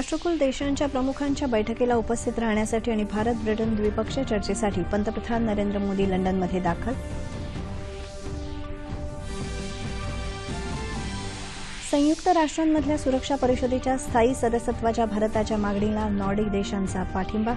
राष्ट्रकुल देशांच्या प्रमुखांच्या बैठकीला उपस्थित राहण्यासाठी आणि भारत ब्रिटन द्विपक्षीय चर्चेसाठी पंतप्रधान नरेंद्र मोदी लंडनमध्ये दाखल. संयुक्त राष्ट्रांमधल्या सुरक्षा परिषदेच्या स्थायी सदस्यत्वाच्या भारताच्या मागणीला नॉर्डिक देशांचा पाठिंबा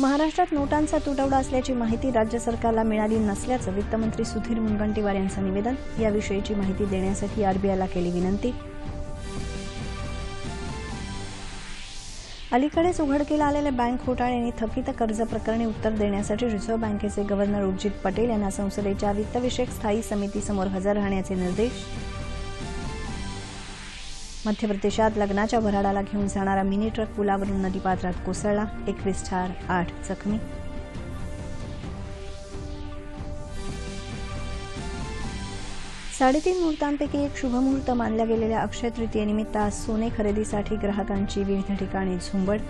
महाराष्ट्रात नोटांचा तुटवडा असल्याची माहिती राज्य सरकारला मिळाली नसल्याचं वित्तमंत्री सुधीर मुनगंटीवार यांचं निवेदन. याविषयीची माहिती देण्यासाठी आरबीआयला केली विनंती. अलीकडेच उघडकीला आलेल्या बँक घोटाळे आणि थकीत कर्ज प्रकरणी उत्तर देण्यासाठी रिझर्व्ह बँकेचे गव्हर्नर उर्जित पटेल यांना संसदेच्या वित्तविषयक स्थायी समितीसमोर हजर राहण्याचे निर्देश. मध्य प्रदेशात लग्नाच्या भराडाला घेऊन जाणारा मिनी ट्रक पुलावरून नदीपात्रात कोसळला. एकवीस ठार आठ जखमी. साडेतीन मुहूर्तांपैकी एक शुभमुहूर्त मानल्या गेलेल्या अक्षय तृतीयेनिमित्त आज सोने खरेदीसाठी ग्राहकांची विविध ठिकाणी झुंबड.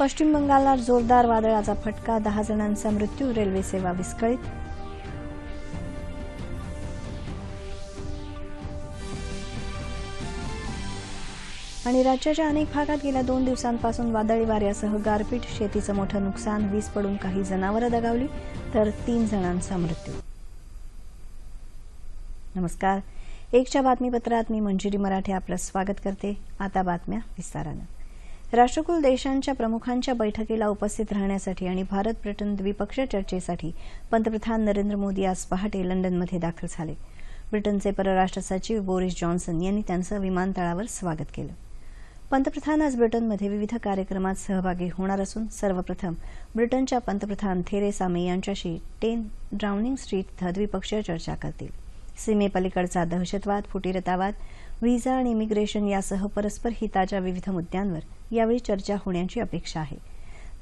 पश्चिम बंगालला जोरदार वादळाचा फटका दहा जणांचा मृत्यू रेल्वे सेवा विस्कळीत. आणि राज्याच्या अनेक भागात गेल्या दोन दिवसांपासून वादळी वाऱ्यासह गारपीट शेतीचं मोठं नुकसान वीज पडून काही जनावरं दगावली तर तीन जणांचा मृत्यू. नमस्कार. एकच्या बातमीपत्रात मी मंजिरी मराठे आपलं स्वागत करते. आता बातम्या विस्तारानं. राष्ट्रकुल देशांच्या प्रमुखांच्या बैठकीला उपस्थित राहण्यासाठी आणि भारत ब्रिटन द्विपक्षीय चर्चेसाठी पंतप्रधान नरेंद्र मोदी आज पहाटे लंडनमध्ये दाखल झाले. ब्रिटनचे परराष्ट्र सचिव बोरिस जॉन्सन यांनी त्यांचं विमानतळावर स्वागत केलं. पंतप्रधान आज ब्रिटनमध्ये विविध कार्यक्रमात सहभागी होणार असून सर्वप्रथम ब्रिटनच्या पंतप्रधान थेरेसा मे यांच्याशी टेन ड्राउनिंग स्ट्रीट इथं द्विपक्षीय चर्चा करतील. सीमेपलीकडचा दहशतवाद फुटीरतावाद व्हिसा आणि इमिग्रेशन यासह परस्पर हिताच्या विविध मुद्द्यांवर यावेळी चर्चा होण्याची अपेक्षा आहे.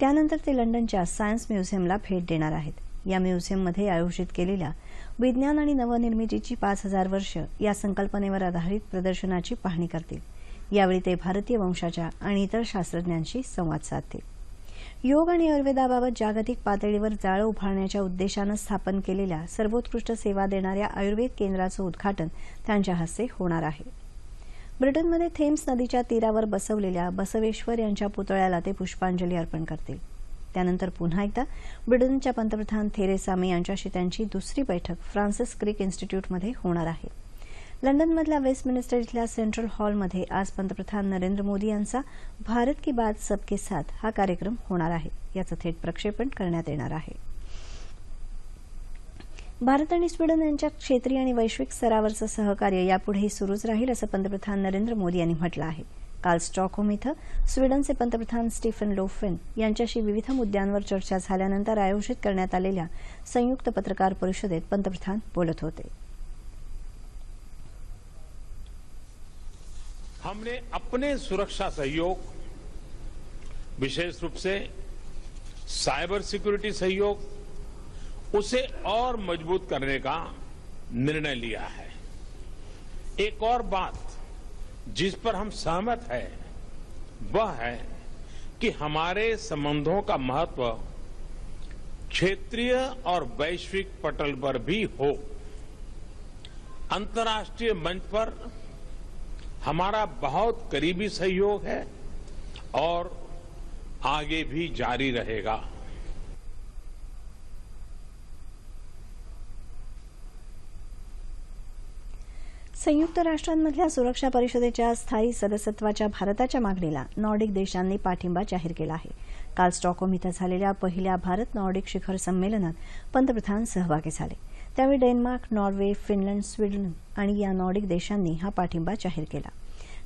त्यानंतर ते लंडनच्या सायन्स म्युझियमला भेट देणार आहेत. या म्युझियममध्ये आयोजित केलेल्या विज्ञान आणि नवनिर्मितीची पाच हजार वर्ष या संकल्पनेवर आधारित प्रदर्शनाची पाहणी करतील. यावेळी ते भारतीय वंशाच्या आणि इतर शास्त्रज्ञांशी संवाद साधतील. योग आणि आयुर्वेदाबाबत जागतिक पातळीवर जाळं उभारण्याच्या उद्देशानं स्थापन केलेल्या सर्वोत्कृष्ट सेवा देणाऱ्या आयुर्वेद केंद्राचं उद्घाटन त्यांच्या हस्ते होणार आहे. ब्रिटनमध्ये थेम्स नदीच्या तीरावर बसवलेल्या बसवेश्वर यांच्या पुतळ्याला ते पुष्पांजली अर्पण करतील. त्यानंतर पुन्हा एकदा ब्रिटनच्या पंतप्रधान थेरेसा मे यांच्याशी त्यांची दुसरी बैठक फ्रान्सिस क्रिक इन्स्टिट्यूटमध्ये होणार आहे. लंडनमधल्या वेस्टमिनिस्टर इथल्या सेंट्रल हॉलमध्ये आज पंतप्रधान नरेंद्र मोदी यांचा भारत की बात सबके साथ हा कार्यक्रम होणार आहे. याचं थेट प्रक्षेपण करण्यात येणार आहे. भारत आणि स्वीडन यांच्या क्षेत्रीय आणि वैश्विक स्तरावरचं सहकार्य यापुढेही सुरूच राहील असं पंतप्रधान नरेंद्र मोदी यांनी म्हटलं आहे. काल स्टॉकहोम इथं स्वीडनचे पंतप्रधान स्टीफन लोफेन यांच्याशी विविध मुद्द्यांवर चर्चा झाल्यानंतर आयोजित करण्यात आलेल्या संयुक्त पत्रकार परिषदेत पंतप्रधान बोलत होते. हमने अपने सुरक्षा सहयोग, विशेष रूप से साइबर सिक्योरिटी सहयोग, उसे और मज़बूत करने का निर्णय लिया है। एक और बात जिस पर हम सहमत है, वह है कि हमारे संबंधों का महत्व क्षेत्रीय और वैश्विक पटल पर भी हो। अंतर्राष्ट्रीय मंच पर हमारा बहुत करीबी सहयोग है और आगे भी जारी रहेगा। संयुक्त राष्ट्रांमधल्या सुरक्षा परिषदेच्या स्थायी सदस्यत्वाच्या भारताच्या मागणीला नॉर्डिक देशांनी पाठिंबा जाहीर केला आहे. काल स्टॉकहोम इथं झालेल्या पहिल्या भारत नॉर्डिक शिखर संमेलनात पंतप्रधान सहभागी झाले. त्यावेळी डेन्मार्क नॉर्वे फिनलंड स्वीडन आणि या नॉर्डिक देशांनी हा पाठिंबा जाहीर केला.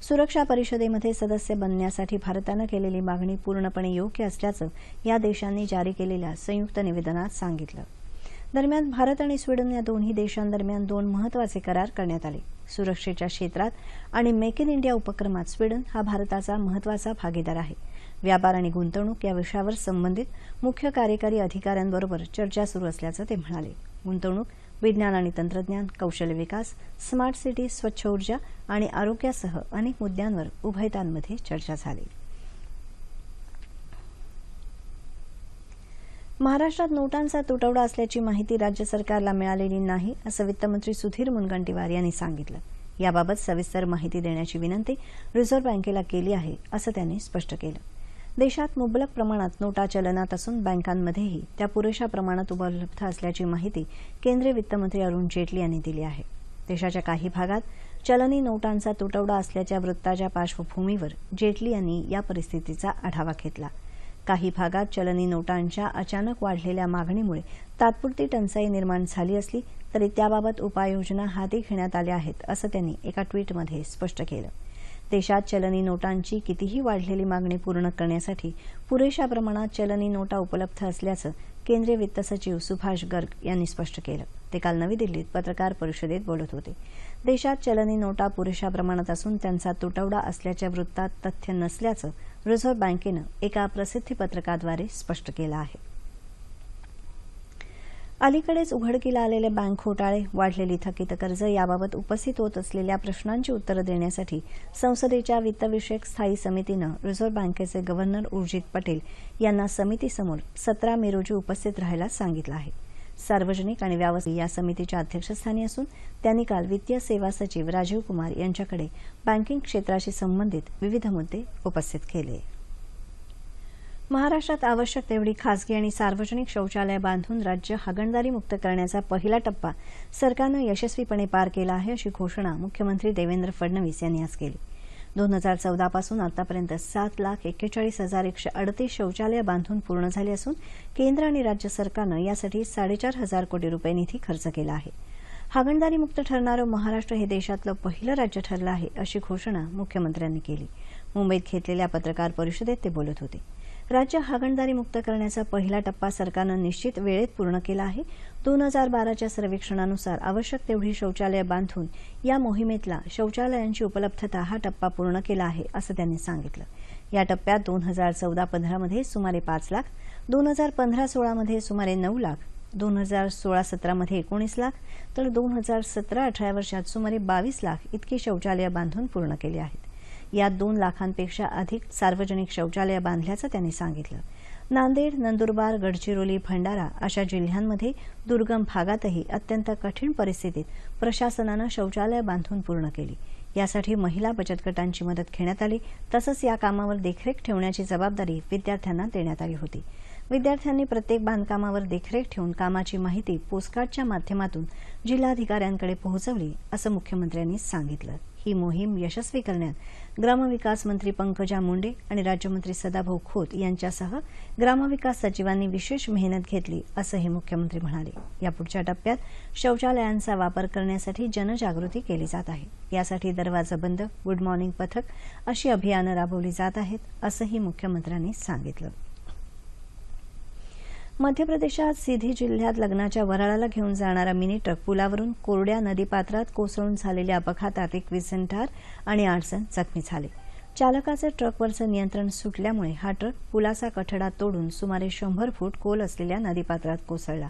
सुरक्षा परिषदेमध्ये सदस्य बनण्यासाठी भारतानं केलेली मागणी पूर्णपणे योग्य असल्याचं या देशांनी जारी केलेल्या संयुक्त निवेदनात सांगितलं. दरम्यान भारत आणि स्वीडन या दोन्ही देशांदरम्यान दोन महत्त्वाचे करार करण्यात आले. सुरक्षेच्या क्षेत्रात आणि मेक इन इंडिया उपक्रमात स्वीडन हा भारताचा महत्त्वाचा भागीदार आहे. व्यापार आणि गुंतवणूक या विषयावर संबंधित मुख्य कार्यकारी अधिकाऱ्यांबरोबर चर्चा सुरू असल्याचं ते म्हणाले. गुंतवणूक विज्ञान आणि तंत्रज्ञान कौशल्य विकास स्मार्ट सिटी स्वच्छ ऊर्जा आणि आरोग्यासह अनेक मुद्द्यांवर उभयतांमध्ये चर्चा झाली. महाराष्ट्रात नोटांचा तुटवडा असल्याची माहिती राज्य सरकारला मिळालेली नाही असं वित्तमंत्री सुधीर मुनगंटीवार यांनी सांगितलं. याबाबत सविस्तर माहिती देण्याची विनंती रिझर्व्ह बँकेला केली आहे असं त्यांनी स्पष्ट केलं. देशात मुबलक प्रमाणात नोटा चलनात असून बँकांमध्येही त्या पुरेशा प्रमाणात उपलब्ध असल्याची माहिती केंद्रीय वित्तमंत्री अरुण जेटली यांनी दिली आहे. देशाच्या काही भागात चलनी नोटांचा तुटवडा असल्याच्या वृत्ताच्या पार्श्वभूमीवर जेटली यांनी या परिस्थितीचा आढावा घेतला. काही भागात चलनी नोटांच्या अचानक वाढलेल्या मागणीमुळे तात्पुरती टंचाई निर्माण झाली असली तरी त्याबाबत उपाययोजना हाती घेण्यात आल्या आहेत असं त्यांनी एका ट्विटमध्ये स्पष्ट केलं. देशात चलनी नोटांची कितीही वाढलेली मागणी पूर्ण करण्यासाठी पुरेशा प्रमाणात चलनी नोटा उपलब्ध असल्याचं केंद्रीय वित्त सचिव सुभाष गर्ग यांनी स्पष्ट केलं. ते काल नवी दिल्लीत पत्रकार परिषदेत बोलत होते. देशात चलनी नोटा पुरेशा प्रमाणात असून त्यांचा तुटवडा असल्याच्या वृत्तात तथ्य नसल्याचं रिझर्व्ह बँकेनं एका प्रसिद्धी पत्रकाद्वारे स्पष्ट केलं आहे. अलीकडेच उघडकीला आलेले बँक घोटाळे वाढलेली थकीत कर्ज याबाबत उपस्थित होत असलेल्या प्रश्नांची उत्तरं देण्यासाठी संसदेच्या वित्तविषयक स्थायी समितीनं रिझर्व्ह बँकेचे गव्हर्नर उर्जित पटेल यांना समितीसमोर सतरा मे रोजी उपस्थित राहायला सांगितलं आहे. सार्वजनिक आणि व्यावसायिक या समितीच्या अध्यक्षस्थानी असून त्यांनी काल वित्तीय सेवा सचिव राजीव कुमार यांच्याकडे बँकिंग क्षेत्राशी संबंधित विविध मुद्दे उपस्थित केले. महाराष्ट्रात आवश्यक तेवढी खासगी आणि सार्वजनिक शौचालय बांधून राज्य हागणदारी मुक्त करण्याचा पहिला टप्पा सरकारनं यशस्वीपणे पार केला आहे अशी घोषणा मुख्यमंत्री देवेंद्र फडणवीस यांनी आज केली. दोन हजार चौदापासून आतापर्यंत सात लाख एक्केचाळीस हजार एकशे अडतीस शौचालय बांधून पूर्ण झाली असून केंद्र आणि राज्य सरकारनं यासाठी साडेचार हजार कोटी रुपये निधी खर्च केला आहे. हागणदारी मुक्त ठरणारं महाराष्ट्र हे देशातलं पहिलं राज्य ठरलं आहे अशी घोषणा मुख्यमंत्र्यांनी केली. मुंबईत घेतलेल्या पत्रकार परिषदेत ते बोलत होते. राज्य हागणदारी मुक्त करण्याचा पहिला टप्पा सरकारनं निश्चित वेळेत पूर्ण केला आहे. दोन हजार बाराच्या सर्वेक्षणानुसार आवश्यक तेवढी शौचालय बांधून या मोहिमेतला शौचालयांची उपलब्धता हा टप्पा पूर्ण केला आहे असं त्यांनी सांगितलं. या टप्प्यात दोन हजार चौदा पंधरामध्ये सुमारे पाच लाख दोन हजार पंधरा सोळामध्ये सुमारे नऊ लाख दोन हजार सोळा सतरामध्ये एकोणीस लाख तर दोन हजार सतरा अठरा वर्षात सुमारे बावीस लाख इतकी शौचालय बांधून पूर्ण केली आहेत. यात दोन लाखांपेक्षा अधिक सार्वजनिक शौचालय बांधल्याचं त्यांनी सांगितलं. नांदेड नंदुरबार गडचिरोली भंडारा अशा जिल्ह्यांमध्ये दुर्गम भागातही अत्यंत कठीण परिस्थितीत प्रशासनानं शौचालय बांधून पूर्ण केली. यासाठी महिला बचत गटांची मदत घेण्यात आली तसंच या कामावर देखरेख ठेवण्याची जबाबदारी विद्यार्थ्यांना देण्यात आली होती. विद्यार्थ्यांनी प्रत्येक बांधकामावर देखरेख ठेवून कामाची माहिती पोस्टकार्डच्या माध्यमातून जिल्हाधिकाऱ्यांकडे पोहोचवली असं मुख्यमंत्र्यांनी सांगितलं. ही मोहीम यशस्वी करण्यात ग्रामविकास मंत्री पंकजा मुंडे आणि राज्यमंत्री सदाभाऊ खोत यांच्यासह ग्रामविकास सचिवांनी विशेष मेहनत घेतली असंही मुख्यमंत्री म्हणाले. या पुढच्या टप्प्यात शौचालयांचा वापर करण्यासाठी जनजागृती केली जात आहे. यासाठी दरवाजा बंद गुड मॉर्निंग पथक अशी अभियानं राबवली जात आहेत असंही मुख्यमंत्र्यांनी सांगितलं. मध्य प्रदेशात सिधी जिल्ह्यात लग्नाच्या वराळाला घेऊन जाणारा मिनी ट्रक पुलावरून कोरड्या नदीपात्रात कोसळून झालेल्या अपघातात एकवीस जण ठार आणि आठ जण जखमी झाले. चालकाचं ट्रकवरचं नियंत्रण सुटल्यामुळे हा ट्रक पुलाचा कठडा तोडून सुमारे शंभर फूट खोल असलेल्या नदीपात्रात कोसळला.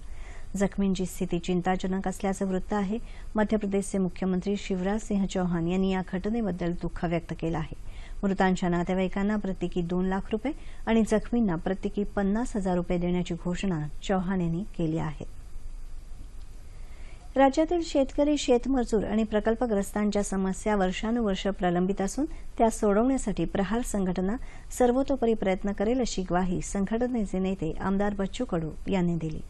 जखमींची स्थिती चिंताजनक असल्याचं वृत्त आहे. मध्य प्रदेशचे मुख्यमंत्री शिवराज सिंह चौहान यांनी या घटनेबद्दल दुःख व्यक्त केलं आहे. मृतांच्या नातेवाईकांना प्रत्येकी दोन लाख रुपये आणि जखमींना प्रत्येकी पन्नास हजार रुपये देण्याची घोषणा चौहान यांनी केली आहे. राज्यातील शेतकरी शेतमजूर आणि प्रकल्पग्रस्तांच्या समस्या वर्षानुवर्ष प्रलंबित असून त्या सोडवण्यासाठी प्रहार संघटना सर्वतोपरी प्रयत्न करेल अशी ग्वाही संघटनेचे नेते आमदार बच्चू कडू यांनी दिली.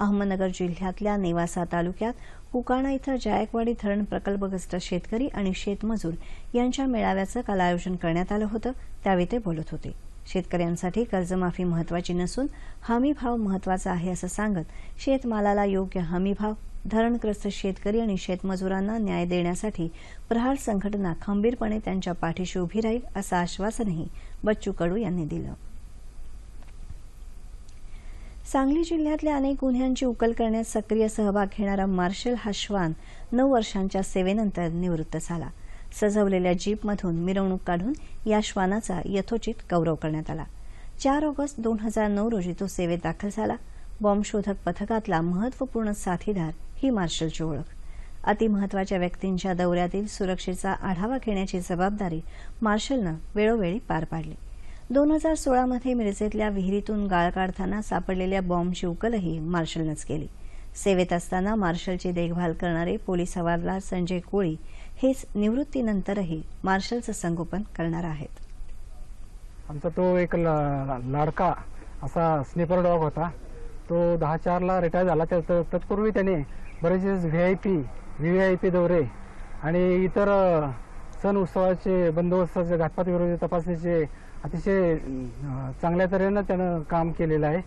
अहमदनगर जिल्ह्यातल्या नेवासा तालुक्यात कुकाणा इथं जायकवाडी धरण प्रकल्पग्रस्त शेतकरी आणि शेतमजूर यांच्या मेळाव्याचं काल आयोजन करण्यात आलं होतं. त्यावेळी ते बोलत होते. शेतकऱ्यांसाठी कर्जमाफी महत्वाची नसून हमी भाव महत्त्वाचा आहे असं सांगत शेतमालाला योग्य हमीभाव धरणग्रस्त शेतकरी आणि शेतमजुरांना न्याय देण्यासाठी प्रहार संघटना खंबीरपणे त्यांच्या पाठीशी उभी राहील असं आश्वासनही बच्चू कडू यांनी दिलं. सांगली जिल्ह्यातल्या अनेक गुन्ह्यांची उकल करण्यात सक्रिय सहभाग घेणारा मार्शल हा श्वान नऊ वर्षांच्या सेवेनंतर निवृत्त झाला. सजवलेल्या जीपमधून मिरवणूक काढून या श्वानाचा यथोचित गौरव करण्यात आला. चार ऑगस्ट दोन हजार नऊ रोजी तो सेवेत दाखल झाला. बॉम्बशोधक पथकातला महत्त्वपूर्ण साथीदार ही मार्शलची ओळख. अतिमहत्वाच्या व्यक्तींच्या दौऱ्यातील सुरक्षेचा आढावा घेण्याची जबाबदारी मार्शलनं वेळोवेळी पार पाडली. दोन हजार सोळामध्ये मिरजेतल्या विहिरीतून गाळ काढताना सापडलेल्या बॉम्बची उकलही मार्शलनंच केली. सेवेत असताना मार्शलची देखभाल करणारे पोलीस हवालदार संजय कोळी हेच निवृत्तीनंतरही मार्शलचं संगोपन करणार आहेत. आमचा तो एक लाडका असा स्निपर डॉग होता. तो दहा चारला रिटायर झाला त्या तत्पूर्वी त्याने बरेचसे V I P V I P दौरे आणि इतर सण उत्सवाचे बंदोबस्ताचे घातपात विरोधी तपासणीचे अतिशय चांगल्या तऱ्हेनं त्यानं काम केलेलं आहे.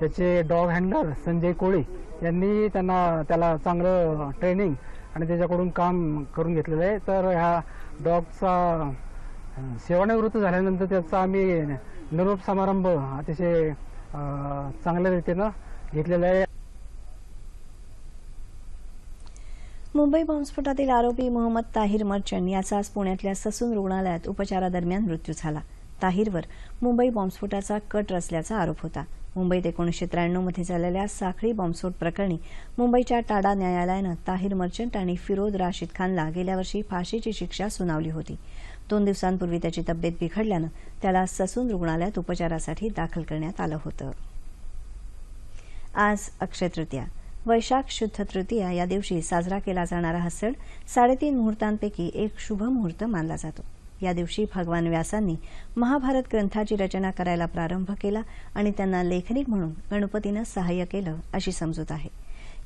त्याचे डॉग हँडलर संजय कोळी यांनी त्यांना त्याला चांगलं ट्रेनिंग आणि त्याच्याकडून काम करून घेतलेलं आहे. तर ह्या डॉगचा सेवानिवृत्त झाल्यानंतर त्याचा आम्ही निरोप समारंभ अतिशय चांगल्या रीतीनं घेतलेला आहे. मुंबई बॉम्बस्फोटातील आरोपी मोहम्मद ताहिर मर्चंट याचा आज पुण्यातल्या ससून रुग्णालयात उपचारादरम्यान मृत्यू झाला. ताहिरवर मुंबई बॉम्बस्फोटाचा कट रचल्याचा आरोप होता. मुंबईत एकोणीसशे त्र्याण्णवमध्ये झालेल्या साखळी बॉम्बस्फोट प्रकरणी मुंबईच्या टाडा न्यायालयानं ताहिर मर्चंट आणि फिरोद राशीद खानला गेल्या वर्षी फाशीची शिक्षा सुनावली होती. दोन दिवसांपूर्वी त्याची तब्येत बिघडल्यानं त्याला ससून रुग्णालयात उपचारासाठी दाखल करण्यात आलं होतं. आज अक्षय तृतीया. वैशाख शुद्ध तृतीया या दिवशी साजरा केला जाणारा हा सण साडेतीन मुहूर्तांपैकी एक शुभ मुहूर्त मानला जातो. या दिवशी भगवान व्यासांनी महाभारत ग्रंथाची रचना करायला प्रारंभ केला आणि त्यांना लेखनिक म्हणून गणपतीनं सहाय्य केलं अशी समजूत आहे.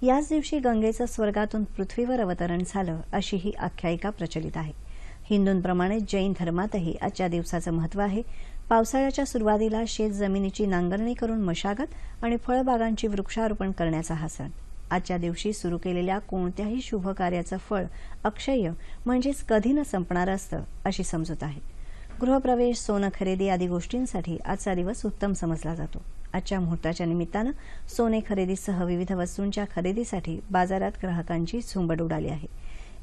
याच दिवशी गंगेचं स्वर्गातून पृथ्वीवर अवतरण झालं अशी ही आख्यायिका प्रचलित आहे. हिंदूंप्रमाणे जैन धर्मातही आजच्या दिवसाचं महत्त्व आहे. पावसाळ्याच्या सुरुवातीला शेत जमिनीची नांगरणी करून मशागत आणि फळबागांची वृक्षारोपण करण्याचा हा सण. आजच्या दिवशी सुरू केलेल्या कोणत्याही शुभ कार्याचं फळ अक्षय म्हणजेच कधी न संपणारं असतं अशी समजूत आहे. गृहप्रवेश सोनं खरेदी आदी गोष्टींसाठी आजचा दिवस उत्तम समजला जातो. आजच्या मुहूर्ताच्या निमित्तानं सोने खरेदीसह विविध वस्तूंच्या खरेदीसाठी बाजारात ग्राहकांची झुंबड उडाली आहे.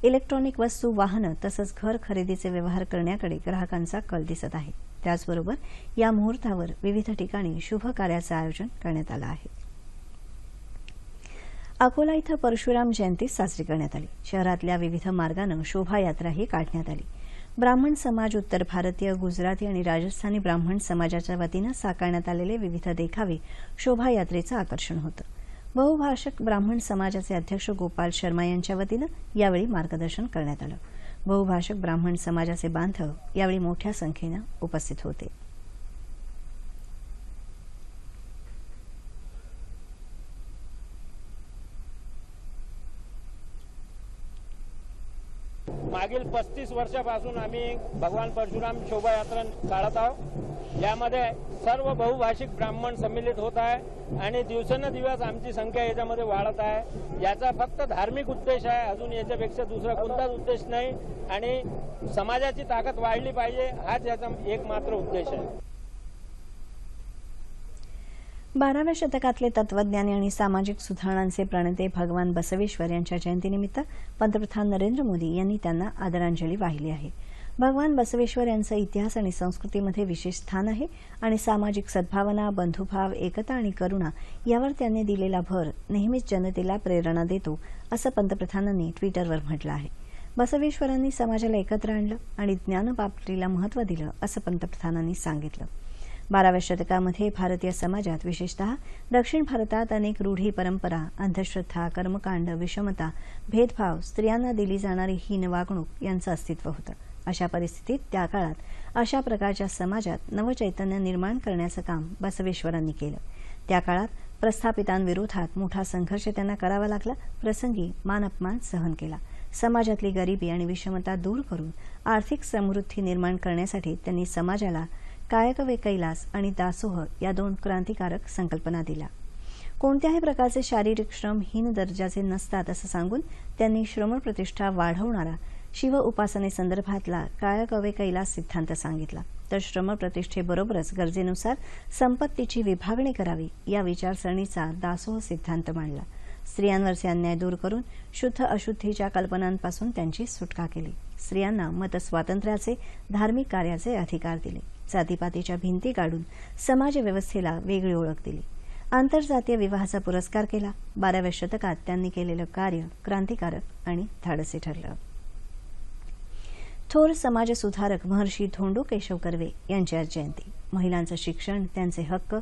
इलेक्ट्रॉनिक वस्तू वाहनं तसंच घर खरेदीचे व्यवहार करण्याकडे ग्राहकांचा कल दिसत आहे. त्याचबरोबर या मुहूर्तावर विविध ठिकाणी शुभ कार्याचं आयोजन करण्यात आलं आहे. अकोला इथं परशुराम जयंती साजरी करण्यात आली. शहरातल्या विविध मार्गानं शोभायात्राही काढण्यात आली. ब्राह्मण समाज उत्तर भारतीय गुजराती आणि राजस्थानी ब्राह्मण समाजाच्या वतीनं साकारण्यात आलेले विविध देखावे शोभायात्रेचं आकर्षण होतं. बहुभाषक ब्राह्मण समाजाचे अध्यक्ष गोपाल शर्मा यांच्या वतीनं यावेळी मार्गदर्शन करण्यात आलं. बहुभाषक ब्राह्मण समाजाचे बांधव यावेळी मोठ्या संख्येनं उपस्थित होते. मागील पस्तीस वर्षापासून आम्ही भगवान परशुराम शोभायात्रा काढत आहोत. यामध्ये सर्व बहुभाषिक ब्राह्मण सम्मिलित होत आहे आणि दिवसेंदिवस आमची संख्या याच्यामध्ये वाढत आहे. याचा फक्त धार्मिक उद्देश आहे अजून याच्यापेक्षा दुसरा कोणताच उद्देश नाही. आणि समाजाची ताकद वाढली पाहिजे हाच याचा एकमात्र उद्देश आहे. बाराव्या शतकातले तत्वज्ञानी आणि सामाजिक सुधारणांचे प्रणेते भगवान बसवेश्वर यांच्या जयंतीनिमित्त पंतप्रधान नरेंद्र मोदी यांनी त्यांना आदरांजली वाहिली आहे. भगवान बसवेश्वर यांचं इतिहास आणि संस्कृतीमध्ये विशेष स्थान आहे आणि सामाजिक सद्भावना बंधुभाव एकता आणि करुणा यावर त्यांनी दिलेला भर नेहमीच जनतेला प्रेरणा देतो असं पंतप्रधानांनी ट्विटरवर म्हटलं आहे. बसवेश्वरांनी समाजाला एकत्र आणलं आणि ज्ञानपापटीला महत्त्व दिलं असं पंतप्रधानांनी सांगितलं. बाराव्या शतकामध्ये भारतीय समाजात विशेषतः दक्षिण भारतात अनेक रूढी परंपरा अंधश्रद्धा कर्मकांड विषमता भेदभाव स्त्रियांना दिली जाणारी हीन वागणूक यांचं अस्तित्व होतं. अशा परिस्थितीत त्या काळात अशा प्रकारच्या समाजात नवचैतन्य निर्माण करण्याचं काम बसवेश्वरांनी केलं. त्या काळात प्रस्थापितांविरोधात मोठा संघर्ष त्यांना करावा लागला प्रसंगी मान अपमान सहन केला. समाजातली गरिबी आणि विषमता दूर करून आर्थिक समृद्धी निर्माण करण्यासाठी त्यांनी समाजाला कायकवे कैलास आणि दासोह या दोन क्रांतिकारक संकल्पना दिल्या. कोणत्याही प्रकारचे शारीरिक श्रम हीन दर्जाचे नसतात असं सांगून त्यांनी श्रमप्रतिष्ठा वाढवणारा शिव उपासनेसंदर्भातला कायकवे कैलास सिद्धांत सांगितला. तर श्रम प्रतिष्ठेबरोबरच गरजेनुसार संपत्तीची विभागणी करावी या विचारसरणीचा दासोह सिद्धांत मांडला. स्त्रियांवरचे अन्याय दूर करून शुद्ध अशुद्धीच्या कल्पनांपासून त्यांची सुटका केली. स्त्रियांना मतस्वातंत्र्याचे धार्मिक कार्याचे अधिकार दिले. जातीपातीच्या भिंती काढून समाजव्यवस्थेला वेगळी ओळख दिली. आंतरजातीय विवाहाचा पुरस्कार केला. बाराव्या शतकात त्यांनी केलेलं कार्य क्रांतिकारक आणि धाडसी ठरलं. थोर समाजसुधारक महर्षी धोंडो केशव कर्वे यांची आज जयंती. महिलांचं शिक्षण त्यांचे हक्क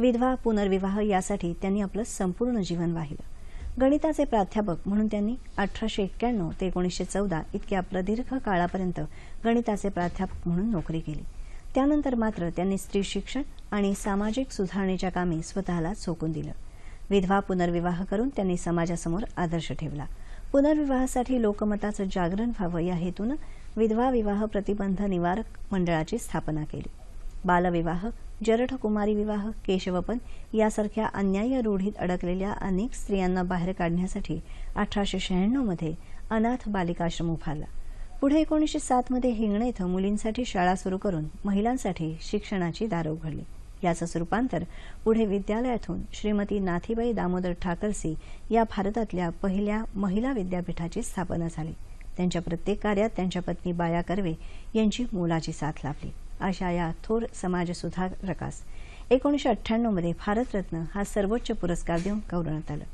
विधवा पुनर्विवाह यासाठी त्यांनी आपलं संपूर्ण जीवन वाहिलं. गणिताचे प्राध्यापक म्हणून त्यांनी अठराशे एक्क्याण्णव ते एकोणीसशे चौदा इतक्या प्रदीर्घ काळापर्यंत गणिताचे प्राध्यापक म्हणून नोकरी केली. त्यानंतर मात्र त्यांनी स्त्री शिक्षण आणि सामाजिक सुधारणेच्या कामी स्वतःला झोकून दिलं. विधवा पुनर्विवाह करून त्यांनी समाजासमोर आदर्श ठेवला. पुनर्विवाहासाठी लोकमताचं जागरण व्हावं या हेतूनं विधवा विवाह प्रतिबंध निवारक मंडळाची स्थापना केली. बालविवाह जरठकुमारी विवाह केशवपन यासारख्या अन्याय रूढीत अडकलेल्या अनेक स्त्रियांना बाहेर काढण्यासाठी अठराशे शहाण्णवमध्ये अनाथ बालिकाश्रम उभारला. पुढे एकोणीसशे सातमध्ये हिंगणे इथं मुलींसाठी शाळा सुरू करून महिलांसाठी शिक्षणाची दारं उघडली. याचंच रूपांतर पुढे विद्यालयातून श्रीमती नाथीबाई दामोदर ठाकरसी या भारतातल्या पहिल्या महिला विद्यापीठाची स्थापना झाली. त्यांच्या प्रत्येक कार्यात त्यांच्या पत्नी बाया कर्वे यांची मोलाची साथ लाभली. अशा या थोर समाजसुधारकास एकोणीसशे अठ्ठ्याण्णवमध्ये भारतरत्न हा सर्वोच्च पुरस्कार देऊन गौरवण्यात आलं.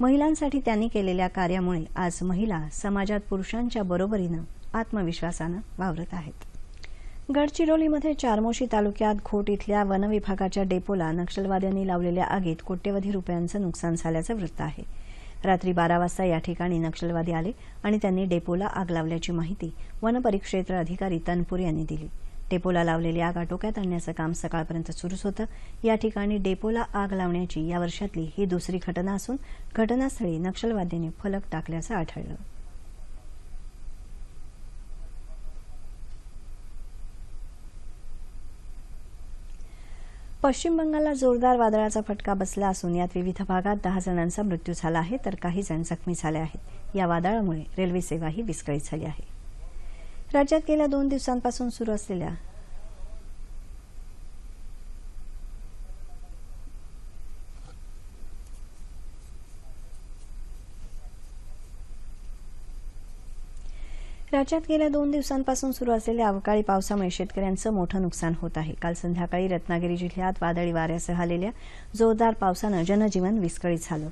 महिलांसाठी त्यांनी केलेल्या कार्यामुळे आज महिला समाजात पुरुषांच्या बरोबरीनं आत्मविश्वासानं वावरत आहेत. गडचिरोलीमध्ये चारमोशी तालुक्यात घोट इथल्या वनविभागाच्या डेपोला नक्षलवाद्यांनी लावलेल्या आगीत कोट्यवधी रुपयांचं नुकसान झाल्याचं वृत्त आहे. रात्री बारा वाजता या ठिकाणी नक्षलवादी आले आणि त्यांनी डेपोला आग लावल्याची माहिती वनपरिक्षेत्र अधिकारी तनपूर यांनी दिली. डेपोला लावलेली आग आटोक्यात आणण्याचं काम सकाळपर्यंत सुरूच होतं. या ठिकाणी डेपोला आग लावण्याची या वर्षातली ही दुसरी घटना असून घटनास्थळी नक्षलवाद्यांनी फलक टाकल्याचं आढळलं. पश्चिम बंगालला जोरदार वादळाचा फटका बसला असून यात विविध भागात दहा जणांचा मृत्यू झाला आहे तर काही जण जखमी झाले आहेत. या वादळामुळे रेल्वे सेवाही विस्कळीत झाली आहे. राज्यात गेल्या दोन दिवसांपासून सुरू असलेल्या राज्यात गेल्या दोन दिवसांपासून सुरू असलेल्या अवकाळी पावसामुळे शेतकऱ्यांचं मोठं नुकसान होत आहे. काल संध्याकाळी रत्नागिरी जिल्ह्यात वादळी वाऱ्यासह आलेल्या जोरदार पावसानं जनजीवन विस्कळीत झालं.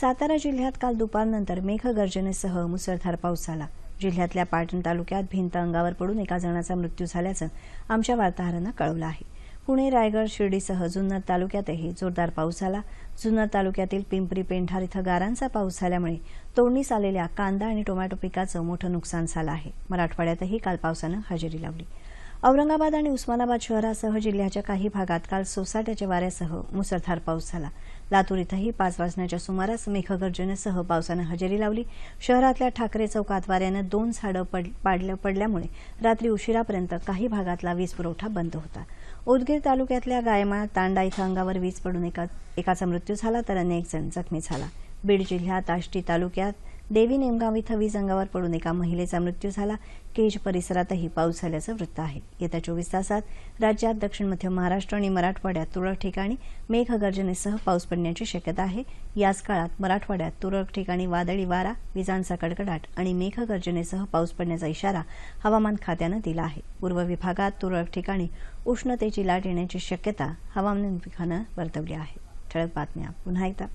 सातारा जिल्ह्यात काल दुपारनंतर मेघगर्जनेसह मुसळधार पाऊस झाला. जिल्ह्यातल्या पाटण तालुक्यात भिंत अंगावर पडून एका जणाचा मृत्यू झाल्याचं आमच्या वार्ताहरानं कळवलं आहे. पुणे रायगड शिर्डीसह जुन्नर तालुक्यातही जोरदार पाऊस झाला. जुन्नर तालुक्यातील पिंपरी पेंढार इथं गारांचा पाऊस झाल्यामुळे तोडणीस आलेल्या कांदा आणि टोमॅटो पिकाचं मोठं नुकसान झालं आहे. मराठवाड्यातही काल पावसानं हजेरी लावली. औरंगाबाद आणि उस्मानाबाद शहरासह जिल्ह्याच्या काही भागात काल सोसाट्याच्या वाऱ्यासह मुसळधार पाऊस झाला. लातूर इथंही पाच वाजण्याच्या सुमारास मेघगर्जनेसह पावसानं हजेरी लावली. शहरातल्या ठाकरे चौकात वाऱ्यानं दोन झाडं पड पाडल्या पडल्यामुळे रात्री उशिरापर्यंत काही भागातला वीज पुरवठा बंद होता. उदगीर तालुक्यातल्या गायमाळ तांडा इथं अंगावर वीज पडून एका एकाचा मृत्यू झाला तर अनेक जण जखमी झाला. बीड जिल्ह्यात आष्टी तालुक्यात देवी नेमगाव इथं वीज अंगावर पडून एका महिलेचा मृत्यू झाला. केज परिसरातही पाऊस झाल्याचं वृत्त आहे. येत्या चोवीस तासात राज्यात दक्षिण मध्य महाराष्ट्र आणि मराठवाड्यात तुरळक ठिकाणी मेघगर्जनेसह पाऊस पडण्याची शक्यता आहे. याच काळात मराठवाड्यात तुरळक ठिकाणी वादळी वारा विजांचा कडकडाट आणि मेघगर्जनेसह पाऊस पडण्याचा इशारा हवामान खात्यानं दिला आहे. पूर्व विभागात तुरळक ठिकाणी उष्णतेची लाट येण्याची शक्यता हवामान विभागानं वर्तवली आहे. ठळक बातम्या पुन्हा एकदा.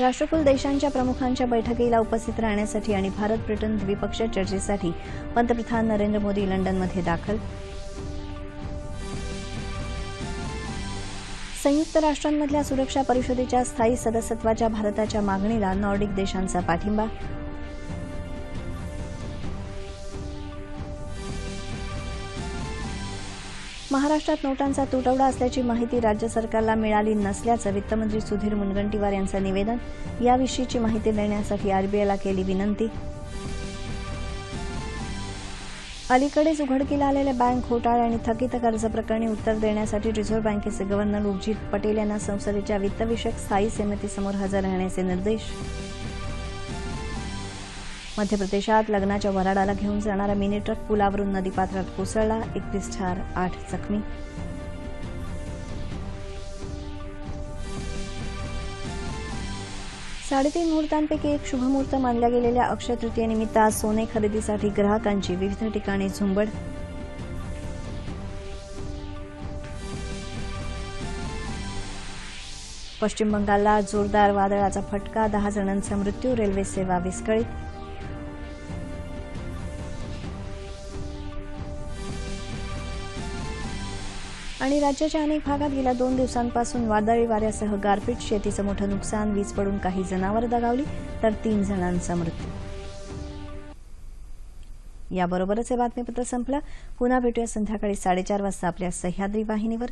राष्ट्रकुल देशांच्या प्रमुखांच्या बैठकीला उपस्थित राहण्यासाठी आणि भारत ब्रिटन द्विपक्षीय चर्चेसाठी पंतप्रधान नरेंद्र मोदी लंडनमध्ये दाखल. संयुक्त राष्ट्रांमधल्या सुरक्षा परिषदेच्या स्थायी सदस्यत्वाच्या भारताच्या मागणीला नॉर्डिक देशांचा पाठिंबा महाराष्ट्रात नोटांचा तुटवडा असल्याची माहिती राज्य सरकारला मिळाली नसल्याचं वित्तमंत्री सुधीर मुनगंटीवार यांचं निवेदन. याविषयीची माहिती देण्यासाठी आरबीआयला केली विनंती. अलीकडेच उघडकीला आलेल्या बँक घोटाळे आणि थकीत कर्ज प्रकरणी उत्तर देण्यासाठी रिझर्व्ह बँकेचे गव्हर्नर उर्जित पटेल यांना संसदेच्या वित्तविषयक स्थायी समितीसमोर हजर राहण्याचे निर्देश. मध्य प्रदेशात लग्नाच्या वराडाला घेऊन जाणारा मिनी ट्रक पुलावरून नदीपात्रात कोसळला. एकतीस ठार आठ जखमी. साडेतीन मुहूर्तांपैकी एक शुभमुहूर्त मानल्या गेलेल्या अक्षय तृतीयेनिमित्त आज सोने खरेदीसाठी ग्राहकांची विविध ठिकाणी झुंबड. पश्चिम बंगालला जोरदार वादळाचा फटका दहा जणांचा मृत्यू रेल्वे सेवा विस्कळीत. आणि राज्याच्या अनेक भागात गेल्या दोन दिवसांपासून वादळी वाऱ्यासह गारपीट शेतीचं मोठं नुकसान वीज पडून काही जनावरं दगावली तर तीन जणांचा मृत्यू. याबरोबरच हे बातमीपत्र संपलं. पुन्हा भेटूया संध्याकाळी साडेचार वाजता आपल्या सह्याद्री वाहिनीवर.